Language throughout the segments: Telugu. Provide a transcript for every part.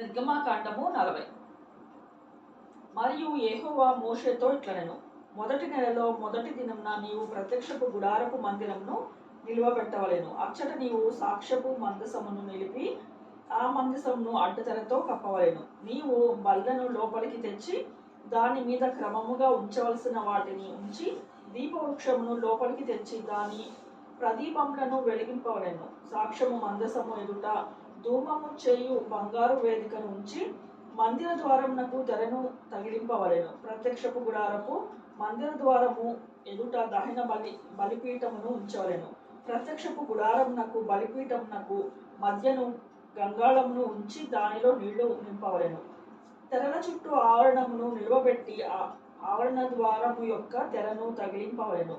నిర్గమాకాండము నలభై. మరియు ఏహోవా మోషేతో ఇట్లనెను మొదటి నెలలో మొదటి దినంన నీవు ప్రత్యక్షపు గుడారపు మందిరంను నిలువబెట్టవలేను. అచ్చట నీవు సాక్ష్యపు మందసమును నిలిపి ఆ మందసమును అడ్డతెరతో కప్పవలేను. నీవు బల్లను లోపలికి తెచ్చి దాని మీద క్రమముగా ఉంచవలసిన వాటిని ఉంచి దీపవృక్షమును లోపలికి తెచ్చి దాని ప్రదీపములను వెలిగింపవలేను. సాక్ష్యము మందసము ఎదుట ధూమము చేయు బంగారు వేదికను ఉంచి మందిర ద్వారమునకు తెరను తగిలింపవలెను. ప్రత్యక్షపు గుడారపు మందిర ద్వారము ఎదుట దహన బలి బలిపీఠమును ఉంచవలెను. ప్రత్యక్షపు గుడారమునకు బలిపీఠమునకు మధ్యను గంగాళమును ఉంచి దానిలో నీళ్ళు నింపవలెను. తెరల చుట్టూ ఆవరణమును నిలువబెట్టి ఆవరణ ద్వారము యొక్క తెరను తగిలింపవలెను.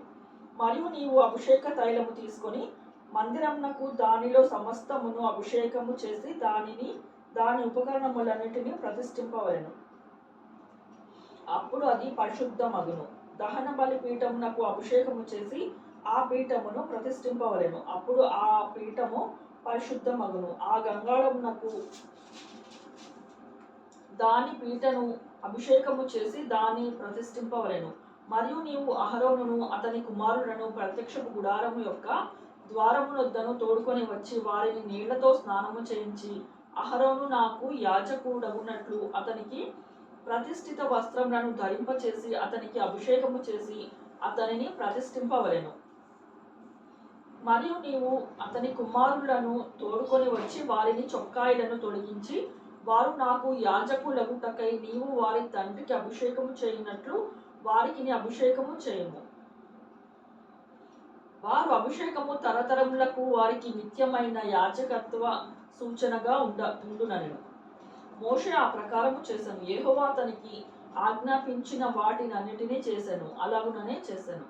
మరియు నీవు అభిషేక తైలము తీసుకొని మందిరమునకు దానిలో సమస్తమును అభిషేకము చేసి దానిని దాని ఉపకరణములన్నిటిని ప్రతిష్ఠింపవలను. అప్పుడు అది పరిశుద్ధ మగును దహన బలి పీఠమునకు అభిషేకము చేసి ఆ పీఠమును ప్రతిష్ఠింపవలను. అప్పుడు ఆ పీఠము పరిశుద్ధ మగును ఆ గంగాళమునకు దాని పీటను అభిషేకము చేసి దాని ప్రతిష్ఠింపవలను. మరియు నీవు అహరోనును అతని కుమారులను ప్రత్యక్షపు గుడారము యొక్క ద్వారమునొద్దను తోడుకొని వచ్చి వారిని నీళ్ళతో స్నానము చేయించి అహరోను నాకు యాజకుడగునట్లు అతనికి ప్రతిష్ఠిత వస్త్రములను ధరింపచేసి అతనికి అభిషేకము చేసి అతనిని ప్రతిష్ఠింపవలెను. మరియు నీవు అతని కుమారులను తోడుకొని వచ్చి వారిని చొక్కాయిలను తొలగించి వారు నాకు యాజకులగుటకై నీవు వారి తండ్రికి అభిషేకము చేయనట్లు వారికి అభిషేకము చేయము. వారు అభిషేకము తరతరములకు వారికి నిత్యమైన యాచకత్వ సూచనగా ఉండ ఉండునను మోషే ఆ ప్రకారము చేశాను ఏహోవా అతనికి ఆజ్ఞాపించిన వాటినన్నిటినీ చేశాను అలాగుననే చేశాను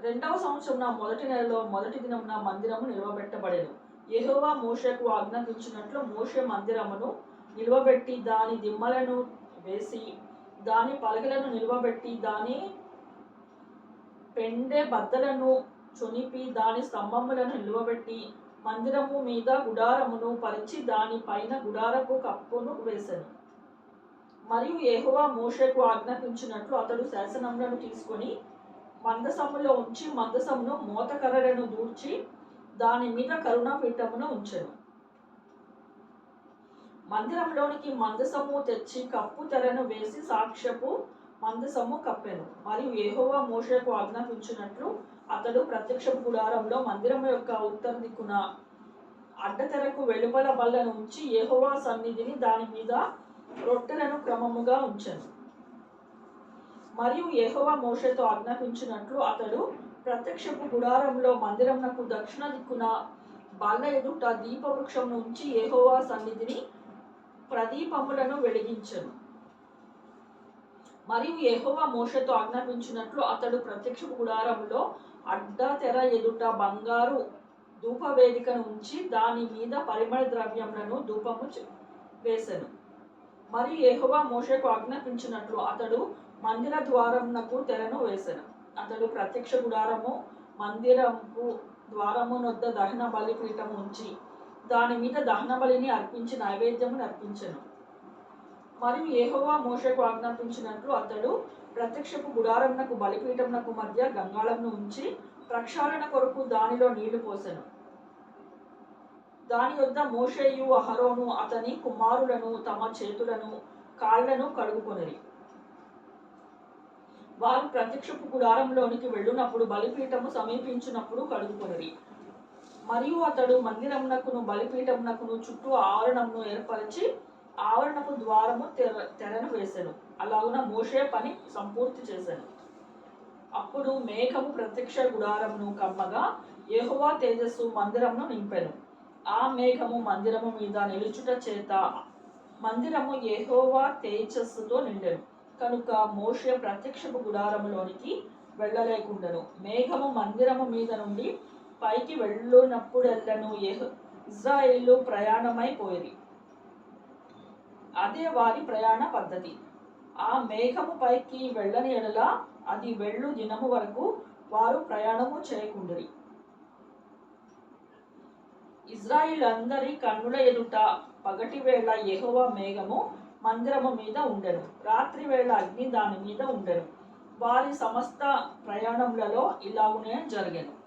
రెండవ సంవత్సరం నా మొదటి నెలలో మొదటి దినం నా మందిరము నిలవబెట్టబడేను. యెహోవా మోషకు ఆజ్ఞాపించినట్లు మోషే మందిరమును నిలవబెట్టి దాని దిమ్మలను వేసి దాని పలకలను నిలవబెట్టి దాని పెండె బద్దలను చొనిపి దాని స్తంభములను నిలువబెట్టి మందిరము మీద గుడారమును పరిచి దాని పైన గుడారపు కప్పును వేసెను. మరియు ఏహోవా మోషకు ఆజ్ఞాపించినట్లు అతడు శాసనములను తీసుకొని మందసములో ఉంచి మందసమును మోతకర్రలను దూర్చి దాని మీద కరుణాపీఠమును ఉంచెను. మందిరంలోనికి మందసము తెచ్చి కప్పు తెరను వేసి సాక్ష్యపు మందసము కప్పెను. మరియు ఏహోవా మోషేకు ఆజ్ఞాపించినట్లు అతడు ప్రత్యక్షపు గుడారంలో మందిరం యొక్క ఉత్తర దిక్కున అడ్డతెరకు వెలుపల బల్లను ఉంచి యెహోవా సన్నిధిని దాని మీద రొట్టెలను క్రమముగా ఉంచెను. మరియు యెహోవా మోషేతో ఆజ్ఞాపించినట్లు అతడు ప్రత్యక్షపు గుడారంలో మందిరంకు దక్షిణ దిక్కున బల్ల ఎదుట దీపవృక్షం నుంచి యెహోవా సన్నిధిని ప్రదీపములను వెలిగించను. మరియు యెహోవా మోషతో ఆజ్ఞాపించినట్లు అతడు ప్రత్యక్ష గుడారములో అడ్డా తెర ఎదుట బంగారు ధూపవేదికను ఉంచి దాని మీద పరిమళ ద్రవ్యములను ధూపము చే- వేసెను. మరియు యెహోవా మోషకు ఆజ్ఞాపించినట్లు అతడు మందిర ద్వారమునకు తెరను వేసెను. అతడు ప్రత్యక్ష గుడారము మందిరము ద్వారమునొద్ద దహన బలిపీఠము ఉంచి దాని మీద దహన బలిని అర్పించి నైవేద్యమును అర్పించెను. మరియు ఏహోవా మోషకు ఆజ్ఞాపించినట్లు అతడు ప్రత్యక్షపు గుడారమునకు బలిపీఠమునకు మధ్య గంగాళంను ఉంచి ప్రక్షాళన కొరకు దానిలో నీళ్ళు పోసెను. దాని యొద్ద మోషేయు అహరోను అతని కుమారులను తమ చేతులను కాళ్ళను కడుగుకొనరి. వారు ప్రత్యక్షపు గుడారంలోనికి వెళ్ళునప్పుడు బలిపీఠము సమీపించినప్పుడు కడుగుకొనరి. మరియు అతడు మందిరమునకును బలిపీఠమునకును చుట్టూ ఆవరణమును ఏర్పరిచి ఆవరణపు ద్వారము తెర తెరను వేసెను. అలాగున మోషే పని సంపూర్తి చేశాను అప్పుడు మేఘము ప్రత్యక్ష గుడారమును కమ్మగా యెహోవా తేజస్సు మందిరమును నింపెను. ఆ మేఘము మందిరము మీద నిలుచుట చేత మందిరము యహోవా తేజస్సుతో నిండెను. కనుక మోషే ప్రత్యక్షపు గుడారములోనికి వెళ్ళలేకుండెను. మేఘము మందిరము మీద నుండి పైకి వెళ్ళినప్పుడెల్లను యెహో ప్రయాణమైపోయింది ప్రయాణమైపోయేది అదే వారి ప్రయాణ పద్ధతి. ఆ మేఘము పైకి వెళ్ళని ఎడల అది వెళ్ళు దినము వరకు వారు ప్రయాణము చేయకుండరి. ఇజ్రాయిల్ అందరి కన్నుల ఎదుట పగటి వేళ ఎగువ మేఘము మందిరము మీద ఉండను. రాత్రి వేళ అగ్ని దాని మీద ఉండరు వారి సమస్త ప్రయాణములలో ఇలాగునే జరిగెను.